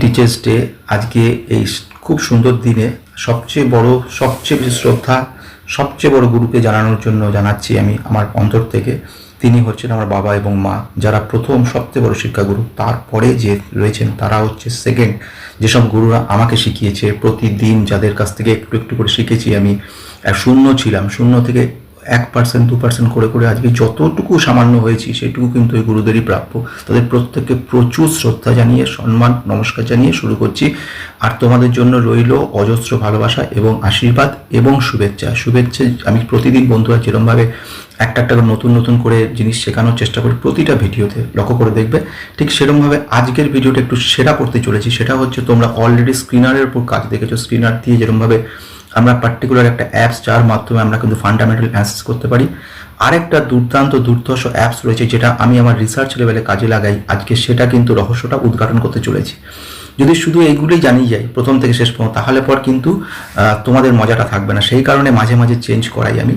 Teachers day আজকে এই খুব সুন্দর দিনে সবচেয়ে বড়, সবচেয়ে বেশি শ্রদ্ধা, সবচেয়ে বড় গুরুকে জানানোর জন্য জানাচ্ছি আমি আমার অন্তর থেকে। তিনি হচ্ছেন আমার বাবা এবং মা, যারা প্রথম সবচেয়ে বড় শিক্ষাগুরু। তারপরে যে রয়েছেন, তারা হচ্ছে সেকেন্ড যেসব গুরুরা আমাকে শিখিয়েছে। প্রতিদিন যাদের কাছ থেকে একটু একটু করে শিখেছি আমি শূন্য ছিলাম। শূন্য থেকে এক পার্সেন্ট দু পার্সেন্ট করে করে আজকে যতটুকু সামান্য হয়েছি সেটুকু কিন্তু ওই গুরুদেরই প্রাপ্য। তাদের প্রত্যেককে প্রচুর শ্রদ্ধা জানিয়ে, সম্মান, নমস্কার জানিয়ে শুরু করছি। আর তোমাদের জন্য রইল অজস্র ভালোবাসা এবং আশীর্বাদ এবং শুভেচ্ছা। শুভেচ্ছা, আমি প্রতিদিন বন্ধুরা যেরমভাবে একটা একটা করে নতুন নতুন করে জিনিস শেখানোর চেষ্টা করি প্রতিটা ভিডিওতে, লক্ষ্য করে দেখবে। ঠিক সেরকমভাবে আজকের ভিডিওটা একটু সেরা করতে চলেছি। সেটা হচ্ছে তোমরা অলরেডি স্ক্রিনারের উপর কাজ দেখেছ। স্ক্রিনার দিয়ে যেরমভাবে আমরা পার্টিকুলার একটা অ্যাপস যার মাধ্যমে আমরা কিন্তু ফান্ডামেন্টাল অ্যাক্সেস করতে পারি। আরেকটা দুর্দান্ত, দুর্ধর্ষ অ্যাপস রয়েছে যেটা আমি আমার রিসার্চ লেভেলে কাজে লাগাই। আজকে সেটা কিন্তু রহস্যটা উদ্ঘাটন করতে চলেছি। যদি শুধু এইগুলোই জানিয়ে যাই প্রথম থেকে শেষ পর্যন্ত, তাহলে পর কিন্তু তোমাদের মজাটা থাকবে না। সেই কারণে মাঝে মাঝে চেঞ্জ করাই আমি।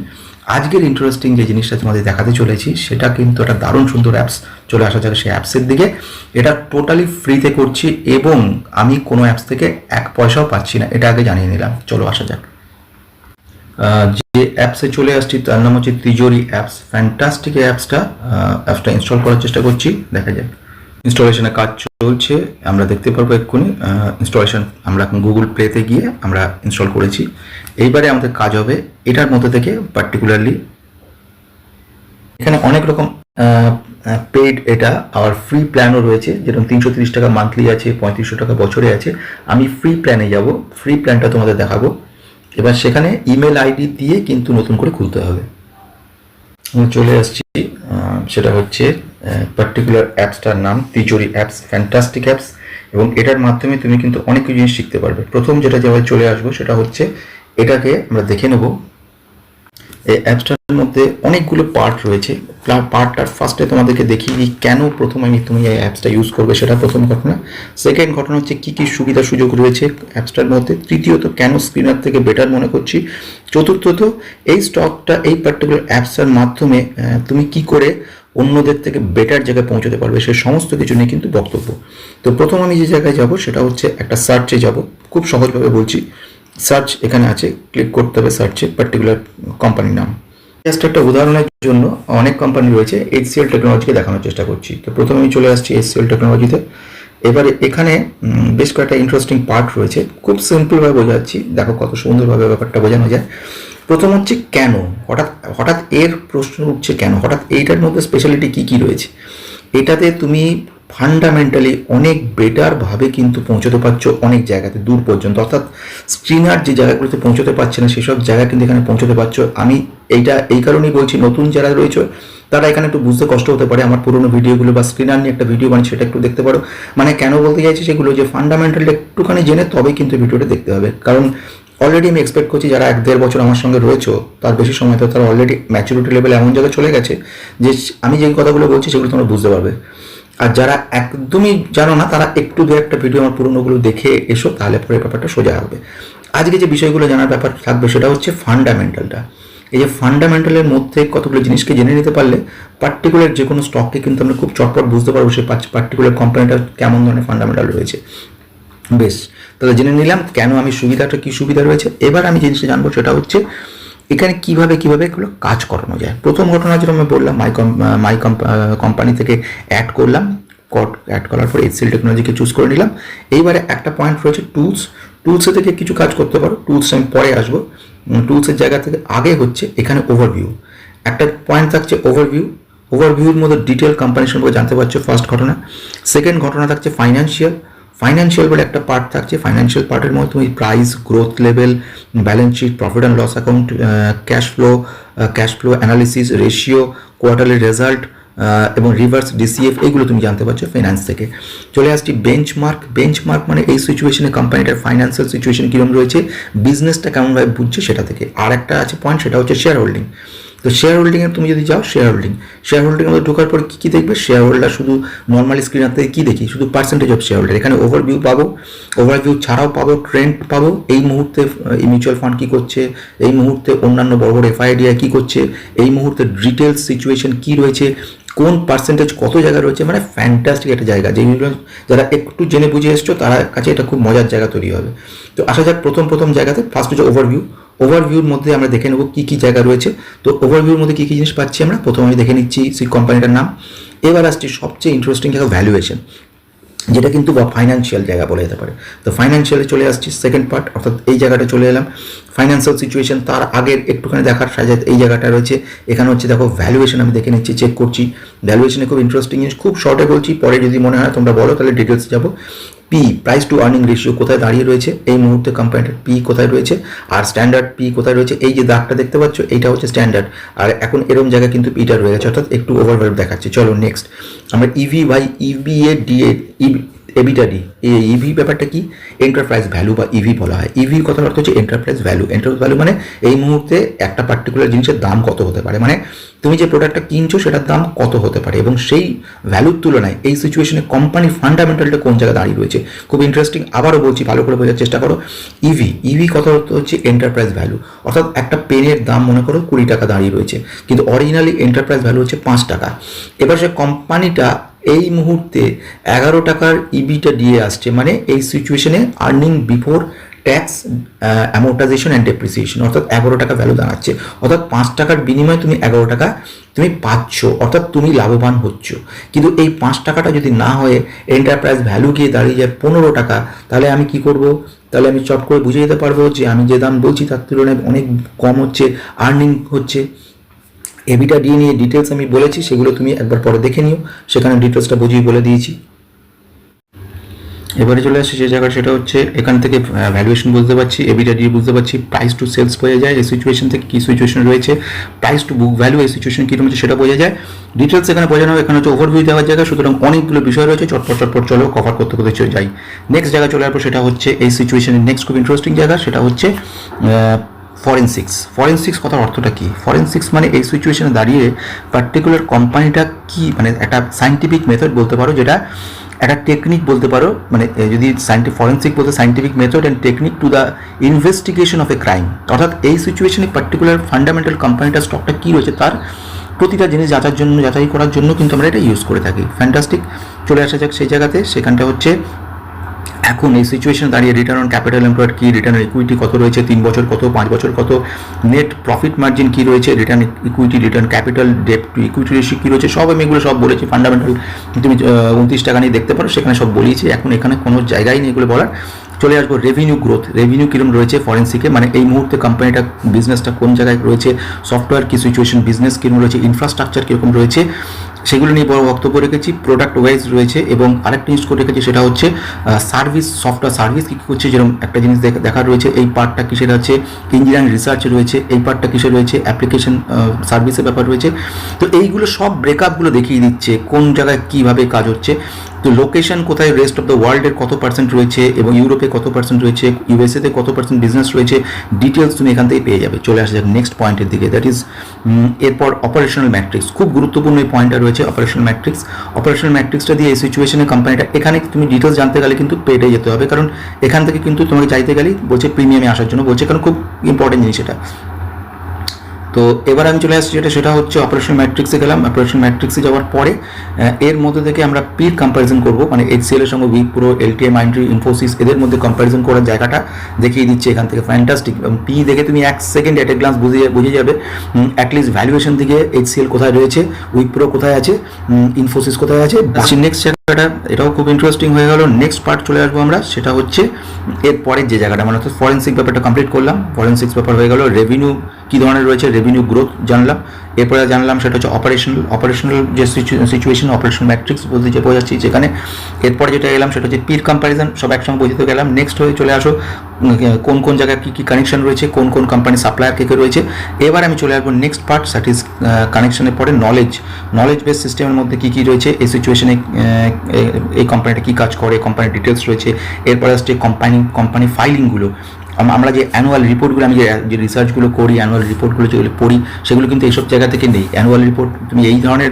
আজকের ইন্টারেস্টিং যে জিনিসটা তোমাদের দেখাতে চলেছি, সেটা কিন্তু একটা দারুণ সুন্দর অ্যাপস চলে আসা যাবে সেই অ্যাপসের দিকে। এটা টোটালি ফ্রিতে করছি এবং আমি কোনো অ্যাপস থেকে এক পয়সাও পাচ্ছি না, এটা আগে জানিয়ে নিলাম। চলো আসা যাক। যে অ্যাপসে চলে আসছি, তার নাম হচ্ছে তিজোরি অ্যাপস ফ্যান্টাস্টিক অ্যাপসটা অ্যাপসটা ইনস্টল করার চেষ্টা করছি। দেখা যাক। ইনস্টলেশনের কাজ চলছে। আমরা দেখতে পারব এক্ষুনি। ইনস্টলেশন আমরা এখন গুগল প্লেতে গিয়ে আমরা ইনস্টল করেছি। এইবারে আমাদের কাজ হবে এটার মধ্যে থেকে পার্টিকুলারলি এখানে অনেক রকম পেইড এটা, আবার ফ্রি প্ল্যানও রয়েছে। যেরকম তিনশো তিরিশ টাকা মান্থলি আছে, পঁয়ত্রিশশো টাকা বছরে আছে। আমি ফ্রি প্ল্যানে যাব। ফ্রি প্ল্যানটা তোমাদের দেখাবো। এবার সেখানে ইমেল আইডি দিয়ে কিন্তু নতুন করে খুলতে হবে। চলে আসছি সেটা হচ্ছে পার্টিকুলার অ্যাপসটার নাম তিজোরি অ্যাপস ফ্যান্টাস্টিক অ্যাপস এবং এটার মাধ্যমে তুমি কিন্তু অনেক কিছু জিনিস শিখতে পারবে। প্রথম যেটা যেভাবে চলে আসব সেটা হচ্ছে, এটাকে আমরা দেখে নেব। এই অ্যাপসটার মধ্যে অনেকগুলো পার্ট রয়েছে। পার্টটার ফার্স্টে তোমাদেরকে দিই কেন প্রথম আমি তুমি এই অ্যাপসটা ইউজ করবে, সেটা প্রথম ঘটনা। সেকেন্ড ঘটনা হচ্ছে কী কী সুবিধা সুযোগ রয়েছে অ্যাপসটার মধ্যে। তৃতীয়ত, কেন স্ক্রিনার থেকে বেটার মনে করছি। চতুর্থত, এই স্টকটা এই পার্টিকুলার অ্যাপসের মাধ্যমে তুমি কি করে অন্যদের থেকে বেটার জায়গায় পৌঁছতে পারবে, সে সমস্ত কিছু নিয়ে কিন্তু বক্তব্য। তো প্রথম আমি যে জায়গায় যাব, সেটা হচ্ছে একটা সার্চে যাব। খুব সহজভাবে বলছি। সার্চ এখানে আছে ক্লিক করতে হবে সার্চে পার্টিকুলার কোম্পানির নাম। জাস্ট একটা উদাহরণের জন্য অনেক কোম্পানি রয়েছে এইচসিএল টেকনোলজিকে দেখানোর চেষ্টা করছি। তো প্রথমে আমি চলে আসছি এইচসিএল টেকনোলজিতে এবারে এখানে বেশ কয়েকটা ইন্টারেস্টিং পার্ট রয়েছে। খুব সিম্পলভাবে বোঝাচ্ছি, দেখো কত সুন্দরভাবে ব্যাপারটা বোঝানো যায়। প্রথম হচ্ছে কেন? হঠাৎ হঠাৎ এর প্রশ্ন উঠছে কেন? হঠাৎ এইটার মধ্যে স্পেশালিটি কী কী রয়েছে? এটাতে তুমি ফান্ডামেন্টালি অনেক বেটারভাবে কিন্তু পৌঁছতে পারছ অনেক জায়গাতে, দূর পর্যন্ত। অর্থাৎ স্ক্রিনার যে জায়গাগুলোতে পৌঁছতে পারছে না, সেসব জায়গা কিন্তু এখানে পৌঁছতে পারছ। আমি এইটা, এই কারণেই বলছি, নতুন যারা রয়েছে, তারা এখানে একটু বুঝতে কষ্ট হতে পারে। আমার পুরোনো ভিডিওগুলো বা স্ক্রিনার নিয়ে একটা ভিডিও বানিয়ে সেটা একটু দেখতে পারো। মানে কেন বলতে চাইছি সেগুলো যে ফান্ডামেন্টালি একটুখানি জেনে তবেই কিন্তু ভিডিওটা দেখতে হবে। কারণ অলরেডি আমি এক্সপেক্ট করছি যারা এক দেড় বছর আমার সঙ্গে রয়েছে, তার বেশি সময় তো তারা অলরেডি ম্যাচুরিটি লেভেল এমন জায়গায় চলে গেছে যে আমি যে কথাগুলো বলছি সেগুলো তোমরা বুঝতে পারবে। আর যারা একদমই জানো না, তারা একটু দু একটা ভিডিও আমার পুরোনোগুলো দেখে এসো, তাহলে পরে ব্যাপারটা সোজা হবে। আজকে যে বিষয়গুলো জানার ব্যাপার থাকবে, সেটা হচ্ছে ফান্ডামেন্টালটা এই যে ফান্ডামেন্টালের মধ্যে কতগুলো জিনিসকে জেনে নিতে পারলে পার্টিকুলার যে কোনো স্টককে কিন্তু আমরা খুব চটপট বুঝতে পারব সেই পার্টিকুলার কোম্পানিটা কেমন ধরনের ফান্ডামেন্টাল রয়েছে। বেশ, তাহলে জেনে নিলাম কেন আমি সুবিধাটা, কি সুবিধা রয়েছে। এবার আমি জিনিসটা জানব, সেটা হচ্ছে এখানে কীভাবে কীভাবে এগুলো কাজ করানো যায়? প্রথম ঘটনা যেটা আমি বললাম মাই মাই কোম্পানি থেকে অ্যাড করলাম কট অ্যাড করার পর এইচসিএল টেকনোলজিকে চুজ করে নিলাম। এইবারে একটা পয়েন্ট রয়েছে টুলস টুলসে থেকে কিছু কাজ করতে পারো। টুলস আমি পরে আসব। টুলসের জায়গা থেকে আগে হচ্ছে এখানে ওভারভিউ একটা পয়েন্ট থাকছে ওভারভিউ ওভারভিউর মধ্যে ডিটেল কোম্পানি সম্পর্কে জানতে পারছ ফার্স্ট ঘটনা। সেকেন্ড ঘটনা থাকছে ফাইন্যান্সিয়াল ফাইন্যান্সিয়াল বলে একটা পার্ট থাকছে। ফাইন্যান্সিয়াল পার্টের মধ্যে তুমি price growth level balance sheet profit and loss account cash flow cash flow analysis ratio quarterly result এবং রিভার্স ডিসিএফ এগুলো তুমি জানতে পারছ ফাইন্যান্স থেকে। চলে আসছি বেঞ্চমার্ক বেঞ্চমার্ক মানে এই সিচুয়েশনে কোম্পানিটার ফাইন্যান্সিয়াল সিচুয়েশন কীরকম রয়েছে বিজনেসটা কেমনভাবে বুঝছে সেটা থেকে। আর একটা আছে পয়েন্ট সেটা হচ্ছে শেয়ার হোল্ডিং তো শেয়ার হোল্ডিংয়ে তুমি যদি যাও শেয়ার হোল্ডিং শেয়ার হোল্ডিংয়ের মধ্যে ঢোকার পর কী কী দেখবে? শেয়ার হোল্ডার শুধু নর্মালি স্ক্রিনার থেকে কী দেখি? শুধু পার্সেন্টেজ অফ শেয়ার হোল্ডার এখানে ওভারভিউ পাবো ওভারভিউ ছাড়াও পাবো ট্রেন্ড পাবো। এই মুহূর্তে মিউচুয়াল ফান্ড কী করছে? এই মুহূর্তে অন্যান্য বড় বড় এফআইডিআই কী করছে? এই মুহূর্তে ডিটেলস সিচুয়েশন কী রয়েছে? কোন পার্সেন্টেজ কত জায়গা রয়েছে? মানে ফ্যান্টাস্টিক একটা জায়গা। যেগুলো যারা একটু জেনে বুঝে এসছো, তার কাছে এটা খুব মজার জায়গা তৈরি হবে। তো আসা যাক প্রথম প্রথম জায়গাতে। ফার্স্ট হচ্ছে ওভারভিউ ওভারভিউর মধ্যে আমরা দেখে নেব কী কী জায়গা রয়েছে। তো ওভারভিউর মধ্যে কী কী জিনিস পাচ্ছি আমরা? প্রথমে আমি দেখে নিচ্ছি সেই কোম্পানিটার নাম। এবার আসছি সবচেয়ে ইন্টারেস্টিং জায়গা ভ্যালুয়েশন যেটা কিন্তু বা ফাইন্যান্সিয়াল জায়গা বলা যেতে পারে। তো ফাইন্যান্সিয়ালে চলে আসছি সেকেন্ড পার্ট অর্থাৎ এই জায়গাটা চলে এলাম। ফাইন্যান্সিয়াল সিচুয়েশন তার আগের একটুখানি দেখার সাজে এই জায়গাটা রয়েছে। এখানে হচ্ছে দেখো ভ্যালুয়েশন আমি দেখে নিচ্ছি চেক করছি। ভ্যালুয়েশনে খুব ইন্টারেস্টিং জিনিস। খুব শর্টে বলছি, পরে যদি মনে হয় তোমরা বলো, তাহলে ডিটেলস যাব। P price to earning ratio কোথায় দাঁড়িয়ে রয়েছে? এই মুহূর্তে কোম্পানিটার পি কোথায় রয়েছে? আর স্ট্যান্ডার্ড পি কোথায় রয়েছে? এই যে দাগটা দেখতে পাচ্ছ, এইটা হচ্ছে স্ট্যান্ডার্ড আর এখন এরম জায়গায় কিন্তু পিটা রয়ে গেছে, অর্থাৎ একটু ওভারভেল দেখাচ্ছে। চলো নেক্সট আমরা EV by EBITDA EBITDA এই ইভি ব্যাপারটা কি? এন্টারপ্রাইজ ভ্যালু বা ইভি বলা হয়। ইভি কথার অর্থ হচ্ছে এন্টারপ্রাইজ ভ্যালু এন্টারপ্রাইজ ভ্যালু মানে এই মুহূর্তে একটা পার্টিকুলার জিনিসের দাম কত হতে পারে? মানে তুমি যে প্রোডাক্টটা কিনছো, সেটার দাম কত হতে পারে? এবং সেই ভ্যালুর তুলনায় এই সিচুয়েশনে কোম্পানির ফান্ডামেন্টালটা কোন জায়গায় দাঁড়িয়ে রয়েছে? খুব ইন্টারেস্টিং আবারও বলছি, ভালো করে বোঝার চেষ্টা করো। ইভি ইভি কথা অর্থ হচ্ছে এন্টারপ্রাইজ ভ্যালু অর্থাৎ একটা পেনের দাম, মনে করো, কুড়ি টাকা দাঁড়িয়ে রয়েছে। কিন্তু অরিজিনালি এন্টারপ্রাইজ ভ্যালু হচ্ছে পাঁচ টাকা। এবার সে কোম্পানিটা এই মুহূর্তে এগারো টাকার ইবিটা দিয়ে আসছে মানে এই সিচুয়েশনে earning before tax amortization and depreciation অর্থাৎ এগারো টাকা ভ্যালু দাঁড়াচ্ছে। অর্থাৎ পাঁচ টাকার বিনিময়ে তুমি এগারো টাকা তুমি পাচ্ছ, অর্থাৎ তুমি লাভবান হচ্ছ। কিন্তু এই পাঁচ টাকাটা যদি না হয়ে এন্টারপ্রাইজ ভ্যালু গিয়ে দাঁড়িয়ে যায় পনেরো টাকা, তাহলে আমি কি করব? তাহলে আমি চট করে বুঝে যেতে পারব যে আমি যে দাম বলছি তার তুলনায় অনেক কম হচ্ছে আর্নিং হচ্ছে। এবিটা দিয়ে নিয়ে ডিটেলস আমি বলেছি, সেগুলো তুমি একবার পরে দেখে নিও। সেখানে ডিটেলসটা বুঝিয়ে বলে দিয়েছি। এবারে চলে আসছে যে জায়গা সেটা হচ্ছে এখান থেকে ভ্যালুয়েশন বুঝতে পারছি এবিটা দিয়ে বুঝতে পারছি প্রাইস টু সেলস বোঝা যায় এই সিচুয়েশন থেকে কী সিচুয়েশন রয়েছে প্রাইস টু বুক ভ্যালু এই সিচুয়েশন কী রয়েছে সেটা বোঝা যায়। ডিটেলস এখানে বোঝানো, এখানে হচ্ছে ওভারভিউ দেওয়ার জায়গা, সুতরাং অনেকগুলো বিষয় রয়েছে, চটপট চটপট চলো কভার করতে করতে চলে যাই। নেক্সট জায়গা চলে আসব, সেটা হচ্ছে এই সিচুয়েশনের নেক্সট খুব ইন্টারেস্টিং জায়গা, সেটা হচ্ছে ফরেনসিক্স ফরেনসিক্স কথার অর্থটা কি? ফরেনসিক্স মানে এই সিচুয়েশনে দাঁড়িয়ে পার্টিকুলার কোম্পানিটা কি মানে একটা সাইন্টিফিক মেথড বলতে পারো, যেটা একটা টেকনিক বলতে পারো মানে যদি সাইন্টিফিক ফরেন্সিক বলতে scientific method and technique to the investigation of a crime অর্থাৎ এই সিচুয়েশনে পার্টিকুলার ফান্ডামেন্টাল কোম্পানিটার স্টকটা কী রয়েছে, তার প্রতিটা জিনিস যাচার জন্য, যাচাই করার জন্য কিন্তু আমরা এটা ইউজ করে থাকি। ফ্যান্টাস্টিক চলে আসা যাক সেই জায়গাতে। সেখানটা হচ্ছে এখন এই সিচুয়েশনে দাঁড়িয়ে রিটার্ন অন ক্যাপিটাল এমপ্লয়েড কি? রিটার্ন ইকুইটি কত রয়েছে? তিন বছর কত? পাঁচ বছর কত? নেট প্রফিট মার্জিন কি রয়েছে? Return equity return capital debt to equity ratio কি রয়েছে? সব আমি এগুলো সব বলেছি। ফান্ডামেন্টাল তুমি উনত্রিশ টাকা নিয়ে দেখতে পারো। সেখানে সব বলিয়েছি এখন এখানে কোনো জায়গায় নেই এগুলো বলার। চলে আসব রেভিনিউ গ্রোথ রেভিনিউ কিরম রয়েছে ফরেন্সিকে মানে এই মুহূর্তে কোম্পানিটা বিজনেসটা কোন জায়গায় রয়েছে? সফটওয়্যার কি সিচুয়েশন বিজনেস কিরম রয়েছে? ইনফ্রাস্ট্রাকচার কীরকম রয়েছে? সেগুলো নিয়ে বড় বক্তব্য রেখেছি প্রোডাক্ট ওয়াইজ রয়েছে এবং আরেকটা জিনিস করে রেখেছি সেটা হচ্ছে সার্ভিস সফটওয়্যার সার্ভিস কী কী করছে যেরকম একটা জিনিস দেখা রয়েছে, এই পার্টটা কিসের আছে ইঞ্জিনিয়ারিং রিসার্চ রয়েছে, এই পার্টটা কিসের রয়েছে অ্যাপ্লিকেশন সার্ভিসের ব্যাপার রয়েছে। তো এইগুলো সব ব্রেকআপগুলো দেখিয়ে দিচ্ছে, কোন জায়গায় কীভাবে কাজ হচ্ছে। তো লোকেশন কোথায় রেস্ট অফ দ্য ওয়ার্ল্ডের কত পার্সেন্ট রয়েছে এবং ইউরোপে কত পার্সেন্ট রয়েছে ইউএসএতে কত পার্সেন্ট বিজনেস রয়েছে ডিটেলস তুমি এখান থেকে পেয়ে যাবে। চলে আসা যাক নেক্সট পয়েন্টের দিকে দ্যাট ইজ এরপর অপারেশনাল ম্যাট্রিক্স খুব গুরুত্বপূর্ণ এই পয়েন্টটা রয়েছে অপারেশনাল ম্যাট্রিক্স অপারেশন ম্যাট্রিক্সটা দিয়ে এই সিচুয়েশনে কোম্পানিটা এখানে তুমি ডিটেলস জানতে গেলে কিন্তু পেটে যেতে হবে। কারণ এখান থেকে কিন্তু তোমাকে চাইতে গেলেই বলছে প্রিমিয়ামে আসার জন্য। বলছে কারণ খুব ইম্পর্টেন্ট জিনিস এটা। তো এবার আমি চলে আসছি যেটা সেটা হচ্ছে অপারেশন ম্যাট্রিক্সে গেলাম। অপারেশন ম্যাট্রিক্সে যাওয়ার পরে এর মধ্যে থেকে আমরা পির কম্প্যারিজন করব। মানে এইচসিএল এর সঙ্গে Wipro LTIMindtree Infosys এদের মধ্যে কম্প্যারিজন করার জায়গাটা দেখিয়ে দিচ্ছে এখান থেকে। ফ্যান্টাস্টিক এবং পি দেখে তুমি এক সেকেন্ড এট এ গ্লান্স বুঝে বুঝে যাবে অ্যাটলিস্ট ভ্যালুয়েশন দিকে এইচসিএল কোথায় রয়েছে উইক প্রো কোথায় আছে ইনফোসিস কোথায় আছে নেক্সট জায়গাটা এটাও খুব ইন্টারেস্টিং হয়ে গেল। নেক্সট পার্ট চলে আসব আমরা, সেটা হচ্ছে, এর পরের যে জায়গাটা মানে অর্থাৎ ফরেন্সিক ব্যাপারটা কমপ্লিট করলাম। ফরেন্সিক্স ব্যাপার হয়ে গেল। রেভিনিউ কী ধরনের রয়েছে? রেভিনিউ গ্রোথ জানলাম। এরপরে জানলাম সেটা হচ্ছে অপারেশনাল অপারেশনাল যে সিচুয়েশন অপারেশনাল ম্যাট্রিক্স বলতে যে বোঝাচ্ছি যেখানে এরপরে যেটা এলাম সেটা হচ্ছে পির কম্প্যারিজন সব একসঙ্গে বোঝাতে গেলাম নেক্সট হয়ে চলে আসো, কোন কোন জায়গায় কী কী কানেকশন রয়েছে, কোন কোন কোম্পানি সাপ্লায়ার কে কে রয়েছে। এবার আমি চলে আসব নেক্সট পার্ট দ্যাট ইজ কানেকশনের পরে নলেজ নলেজ বেস সিস্টেমের মধ্যে কী কী রয়েছে, এই সিচুয়েশনে এই কোম্পানিটা কী কাজ করে কোম্পানির ডিটেলস রয়েছে। এরপরে আসছে কোম্পানি কোম্পানি ফাইলিংগুলো আমরা যে অ্যানুয়াল রিপোর্টগুলো আমি যে রিসার্চগুলো করি অ্যানুয়াল রিপোর্টগুলো যেগুলো পড়ি, সেগুলো কিন্তু এইসব জায়গা থেকে নেই। অ্যানুয়াল রিপোর্ট তুমি এই ধরনের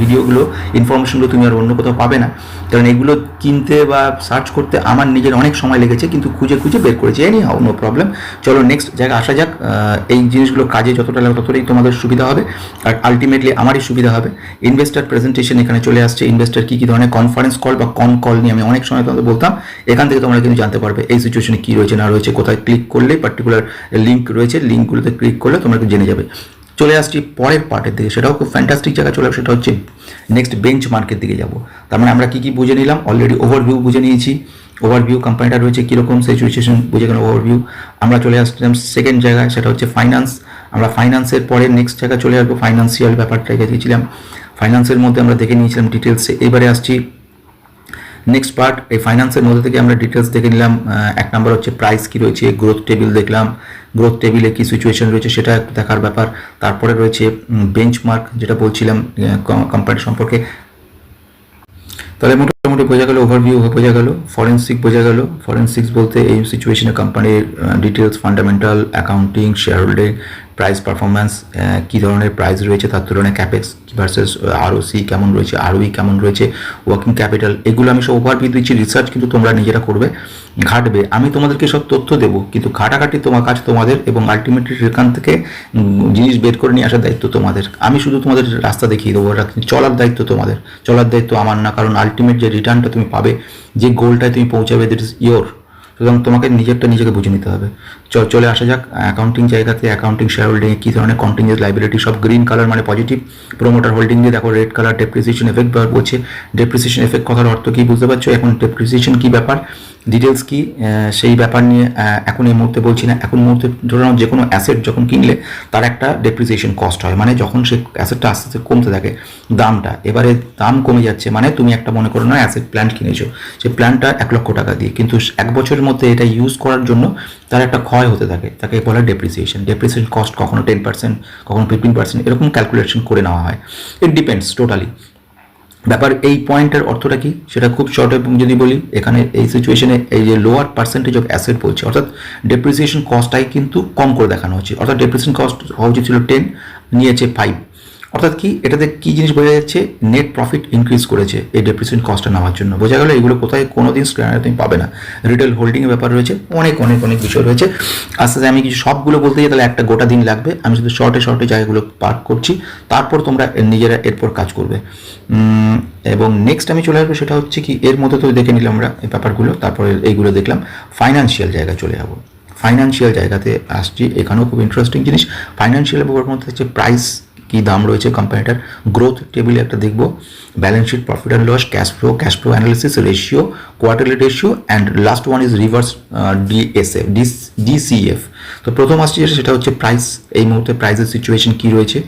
ভিডিওগুলো ইনফরমেশনগুলো তুমি আর অন্য কোথাও পাবে না। কারণ এগুলো কিনতে বা সার্চ করতে আমার নিজের অনেক সময় লেগেছে, কিন্তু খুঁজে খুঁজে বের করেছি। এনি হাও নো প্রবলেম চলো নেক্সট জায়গায় আসা যাক। এই জিনিসগুলো কাজে যতটা লাগে ততটাই তোমাদের সুবিধা হবে। আর আলটিমেটলি আমারই সুবিধা হবে। ইনভেস্টার প্রেজেন্টেশন এখানে চলে আসছে। ইনভেস্টার কী কী ধরনের কনফারেন্স কল বা কন কল নিয়ে আমি অনেক সময় তোমাদের বলতাম। এখান থেকে তোমরা কিন্তু জানতে পারবে এই সিচুয়েশনে কী রয়েছে, না রয়েছে, কোথায় ক্লিক করলে পার্টিকুলার লিঙ্ক রয়েছে। লিঙ্কগুলোতে ক্লিক করলে তোমরা জেনে যাবে। চলে আসছি পরের পার্টের দিকে। সেটাও খুব ফ্যান্টাস্টিক জায়গা চলে সেটা হচ্ছে নেক্সট বেঞ্চ মার্কের দিকে যাব। তার মানে আমরা কী কী বুঝে নিলাম? অলরেডি ওভারভিউ বুঝে নিয়েছি। ওভারভিউ কোম্পানিটা রয়েছে কীরকম সিচুয়েশন বুঝে গেল ওভারভিউ আমরা চলে আসছিলাম সেকেন্ড জায়গায়, সেটা হচ্ছে ফাইন্যান্স আমরা ফাইন্যান্সের পরে নেক্সট জায়গায় চলে আসব ফাইন্যান্সিয়াল ব্যাপারটা গেছিলাম ফাইন্যান্সের মধ্যে আমরা দেখে নিয়েছিলাম ডিটেলসে এবারে আসছি নেক্সট পার্ট এই ফাইন্যান্সের মধ্যে থেকে আমরা ডিটেলস দেখে নিলাম। এক নম্বর হচ্ছে প্রাইস কি রয়েছে গ্রোথ টেবিল দেখলাম। গ্রোথ টেবিলে কি সিচুয়েশন রয়েছে সেটা দেখার ব্যাপার। তারপরে রয়েছে বেঞ্চমার্ক যেটা বলছিলাম কোম্পানি সম্পর্কে। তাহলে মোটামুটি বোঝা গেল ওভারভিউ বোঝা গেল ফরেন্সিক বোঝা গেল। ফরেন্সিক্স বলতে এই সিচুয়েশনে কোম্পানির details fundamental accounting share holding price performance কী ধরনের প্রাইস রয়েছে, তার তুলনায় ক্যাপেক্স ভার্সেস আরওসি কেমন রয়েছে আরওই কেমন রয়েছে ওয়ার্কিং ক্যাপিটাল এগুলো আমি সব ওভারভিউ দিচ্ছি রিসার্চ কিন্তু তোমরা নিজেরা করবে, ঘাটবে। আমি তোমাদেরকে সব তথ্য দেবো, কিন্তু ঘাটাঘাটি তোমার কাছে তোমাদের এবং আলটিমেটলি সেখান থেকে জিনিস বের করে নিয়ে আসার দায়িত্ব তোমাদের। আমি শুধু তোমাদের রাস্তা দেখিয়ে দেবো চলার দায়িত্ব তোমাদের। চলার দায়িত্ব আমার না, কারণ আলটিমেট যে রিটার্নটা তুমি পাবে, যে গোলটায় তুমি পৌঁছাবে দ্যাট ইজ ইয়োর সুতরাং তোমাকে নিজেরটা নিজেকে বুঝে নিতে হবে। চলে আসা যাক। অ্যাকাউন্টিং জায়গাতে অ্যাকাউন্টিং শেয়ার হোল্ডিংয়ে কী ধরনের কন্টিনিউস লাইবিলিটি সব গ্রিন কালার মানে পজিটিভ প্রোমোটার হোল্ডিং দিয়ে দেখো রেড কালার ডেপ্রিসিয়েশন এফেক্ট বলছে ডেপ্রিসিয়েশন এফেক্ট কথার অর্থ কী বুঝতে পারছ? এখন ডেপ্রিসিয়েশন কী ব্যাপার? ডিটেলস কী? সেই ব্যাপার নিয়ে এখন এই মুহূর্তে বলছি না। এখন মুহূর্তে ধরে নাও যে কোনো অ্যাসেট যখন কিনলে, তার একটা ডেপ্রিসিয়েশন কস্ট হয়। মানে যখন সে অ্যাসেটটা আস্তে আস্তে কমতে থাকে, দামটা এবারে দাম কমে যাচ্ছে মানে তুমি একটা মনে করো না অ্যাসেট প্ল্যান্ট কিনেছো। সেই প্ল্যানটা এক লক্ষ টাকা দিয়ে। কিন্তু এক বছরের মধ্যে এটা ইউজ করার জন্য তার একটা ক্ষয় হতে থাকে, তাকে বলা ডেপ্রিসিয়েশন ডেপ্রিসিয়েশন কস্ট কখনো টেন পার্সেন্ট কখনো ফিফটিন পার্সেন্ট এরকম ক্যালকুলেশন করে নেওয়া হয়। ইট ডিপেন্ডস টোটালি ব্যাপার, এই পয়েন্টের অর্থটা কি? সেটা খুব শর্ট এবং যদি বলি, এখানে এই সিচুয়েশনে এই যে লোয়ার পার্সেন্টেজ অফ অ্যাসেট বলছে, অর্থাৎ ডেপ্রিসিয়েশন কস্টটাই কিন্তু কম করে দেখানো হচ্ছে। অর্থাৎ ডেপ্রিসিয়েশন কস্ট হওয়া উচিত ছিল টেন নিয়েছে ফাইভ অর্থাৎ কি? এটাতে কি জিনিস বোঝা যাচ্ছে? নেট প্রফিট ইনক্রিজ করেছে এই ডেপ্রিসিয়েশন কস্টটা নেওয়ার জন্য। বোঝা গেল এগুলো কোথায় কোনো দিন স্ক্যানারে তুমি পাবে না। রিটেল হোল্ডিংয়ের ব্যাপার রয়েছে, অনেক অনেক অনেক বিষয় রয়েছে। আস্তে আস্তে আমি কিছু সবগুলো বলতে যাই তাহলে একটা গোটা দিন লাগবে। আমি শুধু শর্টে শর্টে জায়গাগুলো পার্ক করছি। তারপর তোমরা নিজেরা এরপর কাজ করবে। এবং নেক্সট আমি চলে আসব সেটা হচ্ছে কি, এর মধ্যে তো দেখে নিলাম আমরা এই ব্যাপারগুলো। তারপরে এইগুলো দেখলাম। ফাইন্যান্সিয়াল জায়গায় চলে যাব। ফাইন্যান্সিয়াল জায়গাতে আসছি। এখানেও খুব ইন্টারেস্টিং জিনিস। ফাইন্যান্সিয়াল ব্যাপার মধ্যে হচ্ছে প্রাইস কি দাম রয়েছে কোম্পানিটার গ্রোথ টেবিলে একটা দেখব। Balance sheet profit and loss cash flow cash flow analysis ratio quarterly ratio and last one is reverse DSF DCF তো প্রথম আসছে যেটা, সেটা হচ্ছে প্রাইস এই মুহূর্তে প্রাইসের সিচুয়েশন কি রয়েছে?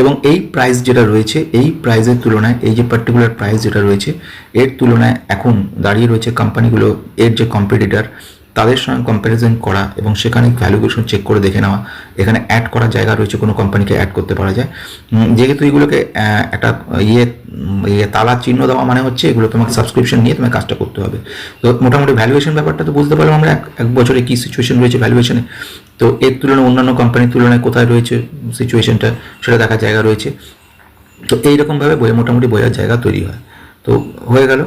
এবং এই প্রাইস যেটা রয়েছে, এই প্রাইসের তুলনায়, এই যে পার্টিকুলার প্রাইস যেটা রয়েছে, এর তুলনায় এখন দাঁড়িয়ে রয়েছে কোম্পানিগুলো এর যে কম্পিটিটার তাদের সঙ্গে কম্প্যারিজন করা এবং সেখানে ভ্যালুয়েশন চেক করে দেখে নেওয়া, এখানে অ্যাড করার জায়গা রয়েছে, কোনো কোম্পানিকে অ্যাড করতে পারা যায়। যেহেতু এগুলোকে একটা ইয়ে ইয়ে তালা চিহ্ন দেওয়া মানে হচ্ছে এগুলো তোমাকে সাবস্ক্রিপশন নিয়ে তোমাকে কাজটা করতে হবে। তো মোটামুটি ভ্যালুয়েশন ব্যাপারটা তো বুঝতে পারলাম আমরা, এক বছরে কী সিচুয়েশন রয়েছে ভ্যালুয়েশনে তো এর তুলনায় অন্যান্য কোম্পানির তুলনায় কোথায় রয়েছে সিচুয়েশনটা সেটা দেখার জায়গা রয়েছে। তো এইরকমভাবে বইয়ে মোটামুটি বোঝার জায়গা তৈরি হয়। তো হয়ে গেল।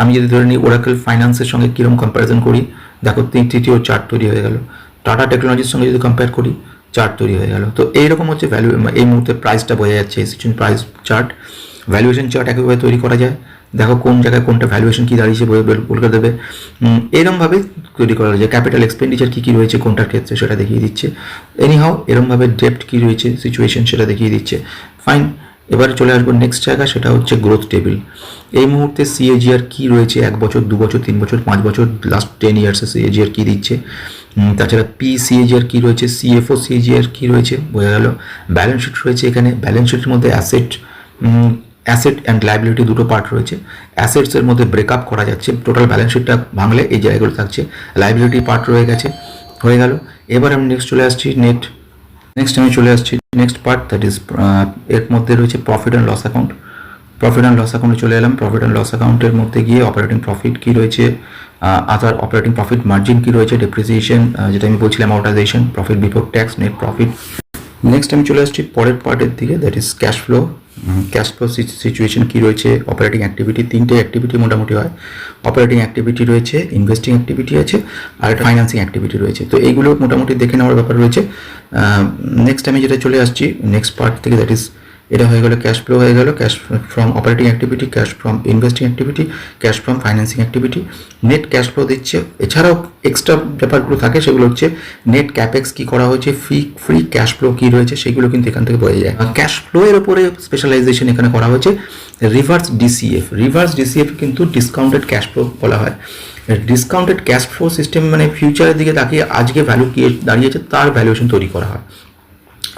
আমি যদি ধরে নিই ওরাকেল ফাইন্যান্সের সঙ্গে কীরকম কম্প্যারিজন করি, দেখো তিন তৃতীয় চার্ট তৈরি হয়ে গেল। টাটা টেকনোলজির সঙ্গে যদি কম্পেয়ার করি চার্ট তৈরি হয়ে গেল। তো এইরকম হচ্ছে ভ্যালু এই মুহূর্তে প্রাইসটা বোঝা যাচ্ছে situation price chart valuation chart একইভাবে তৈরি করা যায়। দেখো কোন জায়গায় কোনটা ভ্যালুয়েশন কী দাঁড়িয়েছে বলে দেবে। এরমভাবে তৈরি করা যায়। ক্যাপিটাল এক্সপেন্ডিচার কী কী রয়েছে কোনটার ক্ষেত্রে সেটা দেখিয়ে দিচ্ছে। এনিহাও এরমভাবে ডেপ্ট কী রয়েছে সিচুয়েশন সেটা দেখিয়ে দিচ্ছে। ফাইন এবারে চলে আসব নেক্সট জায়গা, সেটা হচ্ছে গ্রোথ টেবিল এই মুহূর্তে সিএজিআর কি রয়েছে? এক বছর, দু বছর, তিন বছর, পাঁচ বছর লাস্ট টেন ইয়ার্সে সিএজিআর কি দিচ্ছে? তাছাড়া পি সিএজিআর কি রয়েছে? সিএফও সিএজিআর কি রয়েছে? বোঝা গেল। ব্যালেন্স শিট রয়েছে এখানে। ব্যালেন্স শিটের মধ্যে অ্যাসেট অ্যাসেট অ্যান্ড লাইবিলিটি দুটো পার্ট রয়েছে। অ্যাসেটসের মধ্যে ব্রেকআপ করা যাচ্ছে। টোটাল ব্যালেন্স শিটটা ভাঙলে এই জায়গাগুলো থাকছে। লাইবিলিটি পার্ট রয়ে গেছে। হয়ে গেল। এবার আমি নেক্সট চলে আসছি নেট নেক্সট আমি চলে আসছি। নেক্সট পার্ট দ্যাট ইজ এর মধ্যে রয়েছে profit and loss account profit and loss অ্যাকাউন্টে চলে এলাম। প্রফিট অ্যান্ড লস অ্যাকাউন্টের মধ্যে গিয়ে অপারেটিং প্রফিট কী রয়েছে আদার অপারেটিং প্রফিট মার্জিন কী রয়েছে ডেপ্রিসিয়েশন যেটা আমি বলছিলাম amortization profit before tax net profit next আমি চলে আসছি পরের পার্টের দিকে that is cash flow cash flow situation কী রয়েছে? অপারেটিং অ্যাক্টিভিটি তিনটে অ্যাক্টিভিটি মোটামুটি হয়। অপারেটিং অ্যাক্টিভিটি রয়েছে ইনভেস্টিং অ্যাক্টিভিটি আছে, আর একটা ফাইন্যান্সিং অ্যাক্টিভিটি রয়েছে। তো এইগুলো মোটামুটি দেখে নেওয়ার ব্যাপার রয়েছে। নেক্সট আমি যেটা চলে আসছি নেক্সট পার্ট থেকে দ্যাট ইজ এটা হয়ে গেল ক্যাশ ফ্লো হয়ে গেল cash from operating activity cash from investing activity cash from financing activity net cash flow দিচ্ছে, এছাড়াও এক্সট্রা ব্যাপারগুলো থাকে, সেগুলো হচ্ছে নেট ক্যাপেক্স কী করা হয়েছে ফ্রি ফ্রি ক্যাশ ফ্লো কী রয়েছে, সেগুলো কিন্তু এখান থেকে বোঝা যায়। ক্যাশ ফ্লো এর উপরে স্পেশালাইজেশন এখানে করা হয়েছে রিভার্স ডিসিএফ রিভার্স ডিসিএফ কিন্তু ডিসকাউন্টেড ক্যাশ ফ্লো বলা হয়। ডিসকাউন্টেড ক্যাশ ফ্লো সিস্টেম মানে ফিউচারের দিকে তাকিয়ে আজকে ভ্যালু কি দাঁড়িয়েছে, তার ভ্যালুয়েশন তৈরি করা হয়।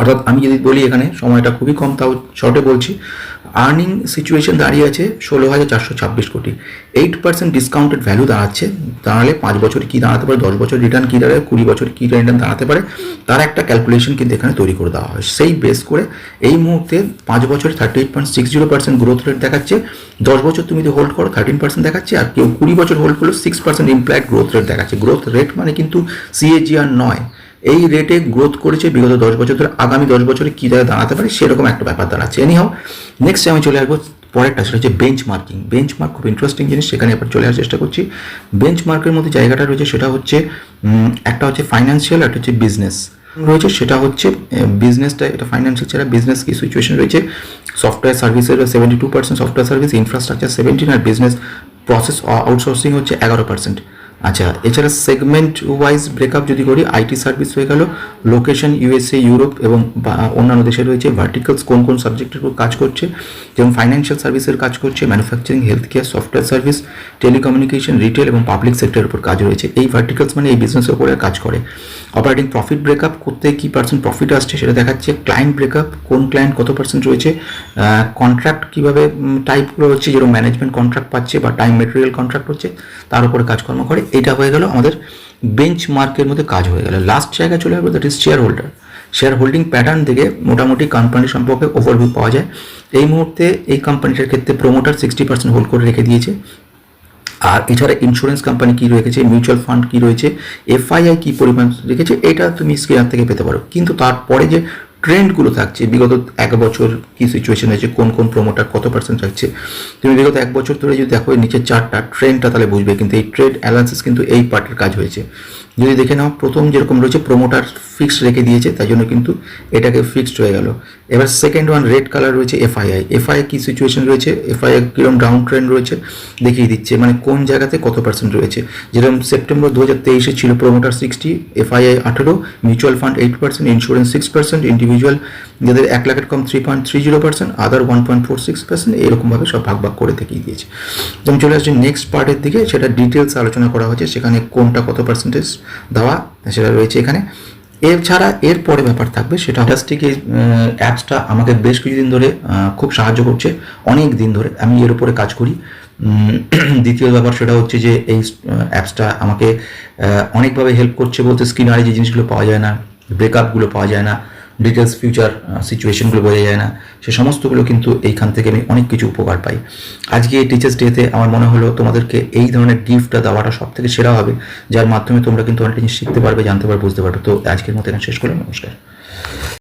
অর্থাৎ আমি যদি বলি এখানে, সময়টা খুবই কম, তাও শর্টে বলছি। আর্নিং সিচুয়েশন দাঁড়িয়ে আছে ষোলো হাজার চারশো ছাব্বিশ কোটি। এইট পার্সেন্ট ডিসকাউন্টেড ভ্যালু দাঁড়াচ্ছে। দাঁড়ালে পাঁচ বছর কী দাঁড়াতে পারে, দশ বছর রিটার্ন কী দাঁড়ায় কুড়ি বছর কী রিটার্ন দাঁড়াতে পারে, তার একটা ক্যালকুলেশন কিন্তু এখানে তৈরি করে দেওয়া হয়। সেই বেস করে এই মুহূর্তে পাঁচ বছরে thirty eight point six zero percent growth rate দেখাচ্ছে। দশ বছর তুমি যদি হোল্ড করো থার্টিন পার্সেন্ট দেখাচ্ছে, আর কেউ কুড়ি বছর হোল্ড করলে six percent employed growth rate দেখাচ্ছে। গ্রোথ রেট মানে কিন্তু সিএজিআর নয়। এই রেটে গ্রোথ করেছে বিগত দশ বছর ধরে, আগামী দশ বছরে কী জায়গায় দাঁড়াতে পারে সেরকম একটা ব্যাপার দাঁড়াচ্ছে। এনি হাও নেক্সট আমি চলে আসব পরেরটা, সেটা হচ্ছে বেঞ্চ মার্কিং বেঞ্চ মার্ক খুব ইন্টারেস্টিং জিনিস, সেখানে এবার চলে আসার চেষ্টা করছি। বেঞ্চ মার্কের মধ্যে জায়গাটা রয়েছে, সেটা হচ্ছে একটা হচ্ছে ফাইন্যান্সিয়াল একটা হচ্ছে বিজনেস রয়েছে, সেটা হচ্ছে বিজনেসটা এটা ফাইন্যান্সিয়াল ছাড়া বিজনেস কি সিচুয়েশন রয়েছে? সফটওয়্যার সার্ভিসের seventy two percent software service infrastructure seventeen আর বিজনেস প্রসেস আউটসোর্সিং হচ্ছে এগারো পার্সেন্ট আচ্ছা এছাড়া সেগমেন্ট ওয়াইজ ব্রেকআপ যদি করি আইটি সার্ভিস হয়ে গেল লোকেশন ইউএসএ ইউরোপ এবং অন্যান্য দেশে রয়েছে ভার্টিকালস কোন কোন সাবজেক্টের উপর কাজ করছে, যেমন ফাইন্যান্সিয়াল সার্ভিসের কাজ করছে manufacturing health care software service telecommunication retail এবং পাবলিক সেক্টরের উপর কাজ রয়েছে। এই ভার্টিকালস মানে এই বিজনেসের উপরে কাজ করে। অপারেটিং প্রফিট ব্রেকআপ করতে কী পার্সেন্ট প্রফিট আসছে সেটা দেখাচ্ছে ক্লায়েন্ট ব্রেকআপ কোন ক্লায়েন্ট কত পার্সেন্ট রয়েছে কন্ট্রাক্ট কীভাবে টাইপগুলো হচ্ছে, যেরকম ম্যানেজমেন্ট কন্ট্রাক্ট পাচ্ছে বা টাইম মেটেরিয়াল কন্ট্রাক্ট হচ্ছে, তার উপরে কাজকর্ম করে, এটা হয়ে গেল আমাদের বেঞ্চ মার্কের মধ্যে কাজ হয়ে গেল। লাস্ট জায়গায় চলে আসবে that is share holder share holding pattern থেকে মোটামুটি কোম্পানি সম্পর্কে ওভারভিউ পাওয়া যায়। এই মুহূর্তে এই কোম্পানিটার ক্ষেত্রে প্রোমোটার সিক্সটি পার্সেন্ট হোল্ড করে রেখে দিয়েছে। আর এছাড়া ইন্স্যুরেন্স কোম্পানি কি রয়েছে মিউচুয়াল ফান্ড কি রয়েছে এফআইআই কি পরিমাণ রেখেছে, এটা তুমি স্ক্রিনার থেকে পেতে পারো। কিন্তু তারপরে যে ট্রেন্ডগুলো থাকছে, বিগত এক বছর কি সিচুয়েশন হয়েছে, কোন কোন প্রমোটার কত পার্সেন্ট থাকছে, তুমি বিগত এক বছর ধরে যদি দেখো নিচের চারটা ট্রেন্ডটা তাহলে বুঝবে। কিন্তু এই ট্রেড অ্যালায়েন্সেস কিন্তু এই পার্টের কাজ হয়েছে। যদি দেখে নাও, প্রথম যেরকম রয়েছে প্রোমোটার ফিক্সড রেখে দিয়েছে তাই জন্য কিন্তু এটাকে ফিক্সড হয়ে গেল। এবার সেকেন্ড ওয়ান রেড কালার রয়েছে এফআইআই এফআইআই কী সিচুয়েশন রয়েছে? এফআইআই কীরকম ডাউন ট্রেন্ড রয়েছে, দেখিয়ে দিচ্ছে। মানে কোন জায়গাতে কত পার্সেন্ট রয়েছে? যেরকম সেপ্টেম্বর দু হাজার তেইশে ছিল প্রোমোটার সিক্সটি এফআইআই আঠেরো mutual fund eight percent insurance six percent individual যাদের এক লাখের কম three point three zero percent other one point four six percent এরকমভাবে সব ভাগ ভাগ করে দেখিয়ে দিয়েছে। আমি চলে আসছে নেক্সট পার্টের দিকে, সেটা ডিটেলস আলোচনা করা হয়েছে সেখানে কোনটা কত পার্সেন্টেজ দেওয়া সেটা রয়েছে এখানে। এছাড়া এর পরে ব্যাপার থাকবে সেটা ফ্যান্টাস্টিক এই অ্যাপসটা আমাকে বেশ কিছুদিন ধরে খুব সাহায্য করছে, অনেক দিন ধরে। আমি এর উপরে কাজ করি। দ্বিতীয় ব্যাপার সেটা হচ্ছে যে এই অ্যাপসটা আমাকে অনেকভাবে হেল্প করছে বলতে স্ক্রিনারে যে জিনিসগুলো পাওয়া যায় না ব্রেকআপগুলো পাওয়া যায় না। ডিটেলস ফিউচার সিচুয়েশনগুলো বোঝা যায় না। সে সমস্তগুলো কিন্তু এইখান থেকে আমি অনেক কিছু উপকার পাই। আজকে এই টিচার্স ডেতে আমার মনে হলো তোমাদেরকে এই ধরনের গিফটটা দেওয়াটা সব থেকে সেরা হবে, যার মাধ্যমে তোমরা কিন্তু অনেক জিনিস শিখতে পারবে, জানতে পারবে, বুঝতে পারবে। তো আজকের মতো এখানে শেষ করলাম, নমস্কার।